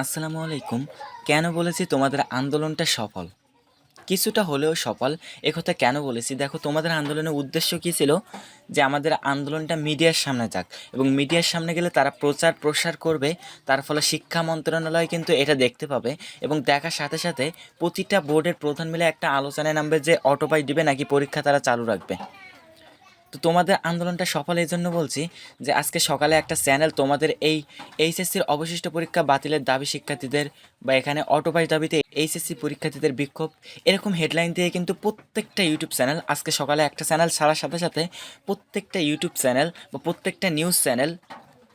আসসালামু আলাইকুম। কেন বলেছি তোমাদের আন্দোলনটা সফল? কিছুটা হলেও সফল। একথা কেন বলেছি? দেখো, তোমাদের আন্দোলনের উদ্দেশ্য কী ছিল? যে আমাদের আন্দোলনটা মিডিয়ার সামনে যাক। এবং মিডিয়ার সামনে গেলে তারা প্রচার প্রসার করবে। তার ফলে শিক্ষা মন্ত্রণালয় কিন্তু এটা দেখতে পাবে। এবং দেখার সাথে সাথে প্রতিটা বোর্ডের প্রধান মিলে একটা আলোচনায় নামবে যে অটোপাই দিবে নাকি পরীক্ষা তারা চালু রাখবে? তো তোমাদের আন্দোলনটা সফল এই জন্য বলছি যে আজকে সকালে একটা চ্যানেল তোমাদের এই এইচএসসির অবশিষ্ট পরীক্ষা বাতিলের দাবি শিক্ষার্থীদের বা এখানে অটোপাই দাবিতে এইচএসসি পরীক্ষার্থীদের বিক্ষোভ। এরকম হেডলাইন দিয়ে কিন্তু প্রত্যেকটা ইউটিউব চ্যানেল আজকে সকালে একটা চ্যানেল ছাড়ার সাথে সাথে প্রত্যেকটা ইউটিউব চ্যানেল বা প্রত্যেকটা নিউজ চ্যানেল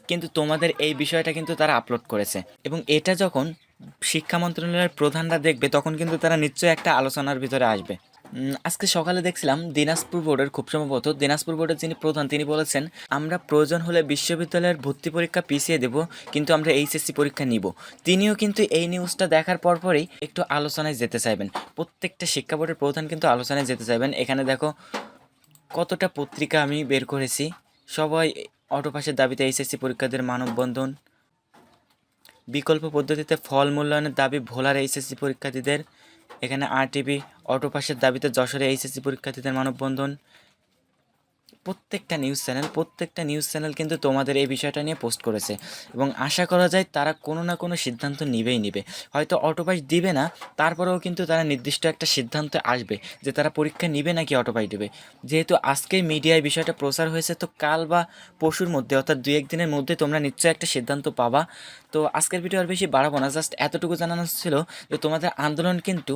কিন্তু তোমাদের এই বিষয়টা কিন্তু তারা আপলোড করেছে। এবং এটা যখন শিক্ষা মন্ত্রণালয়ের প্রধানরা দেখবে, তখন কিন্তু তারা নিশ্চয়ই একটা আলোচনার ভিতরে আসবে। আজকে সকালে দেখছিলাম দিনাজপুর বোর্ডের খুব সম্ভবত দিনাজপুর বোর্ডের যিনি প্রধান, তিনি বলেছেন, আমরা প্রয়োজন হলে বিশ্ববিদ্যালয়ের ভর্তি পরীক্ষা পিছিয়ে দেব, কিন্তু আমরা এইচএসসি পরীক্ষা নিব। তিনিও কিন্তু এই নিউজটা দেখার পরপরই একটু আলোচনায় যেতে চাইবেন। প্রত্যেকটা শিক্ষা বোর্ডের প্রধান কিন্তু আলোচনায় যেতে চাইবেন। এখানে দেখো, কতটা পত্রিকা আমি বের করেছি। সবাই অটো পাসের দাবিতে এইচএসসি পরীক্ষাদের মানববন্ধন, বিকল্প পদ্ধতিতে ফল মূল্যায়নের দাবি ভোলার এইচএসসি পরীক্ষার্থীদের এখানে আরটিভি অটোপাসের দাবিতে যশোরে এইচএসসি পরীক্ষার্থীদের মানববন্ধন প্রত্যেকটা নিউজ চ্যানেল প্রত্যেকটা নিউজ চ্যানেল কিন্তু তোমাদের এই বিষয়টা নিয়ে পোস্ট করেছে। এবং আশা করা যায় তারা কোনো না কোনো সিদ্ধান্ত নিবেই নিবে। হয়তো অটোপাইস দিবে না, তারপরেও কিন্তু তারা নির্দিষ্ট একটা সিদ্ধান্তে আসবে যে তারা পরীক্ষা নিবে নাকি অটোপাইস দেবে। যেহেতু আজকে মিডিয়ায় বিষয়টা প্রচার হয়েছে, তো কাল বা পশুর মধ্যে, অর্থাৎ দু একদিনের মধ্যে তোমরা নিশ্চয়ই একটা সিদ্ধান্ত পাবা। তো আজকের ভিডিও আর বেশি বাড়াবো না জাস্ট এতটুকু জানানো ছিল যে তোমাদের আন্দোলন কিন্তু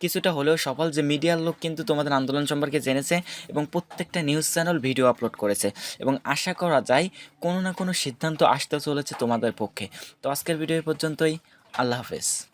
কিছুটা হলেও সফল যে মিডিয়ার লোক কিন্তু তোমাদের আন্দোলন সম্পর্কে জেনেছে এবং প্রত্যেকটা নিউজ চ্যানেল ভিডিও আপলোড করেছে এবং আশা করা যায় কোনো না কোনো সিদ্ধান্ত আসতে চলেছে তোমাদের পক্ষে। তো আজকের ভিডিও পর্যন্তই। আল্লাহ হাফেজ।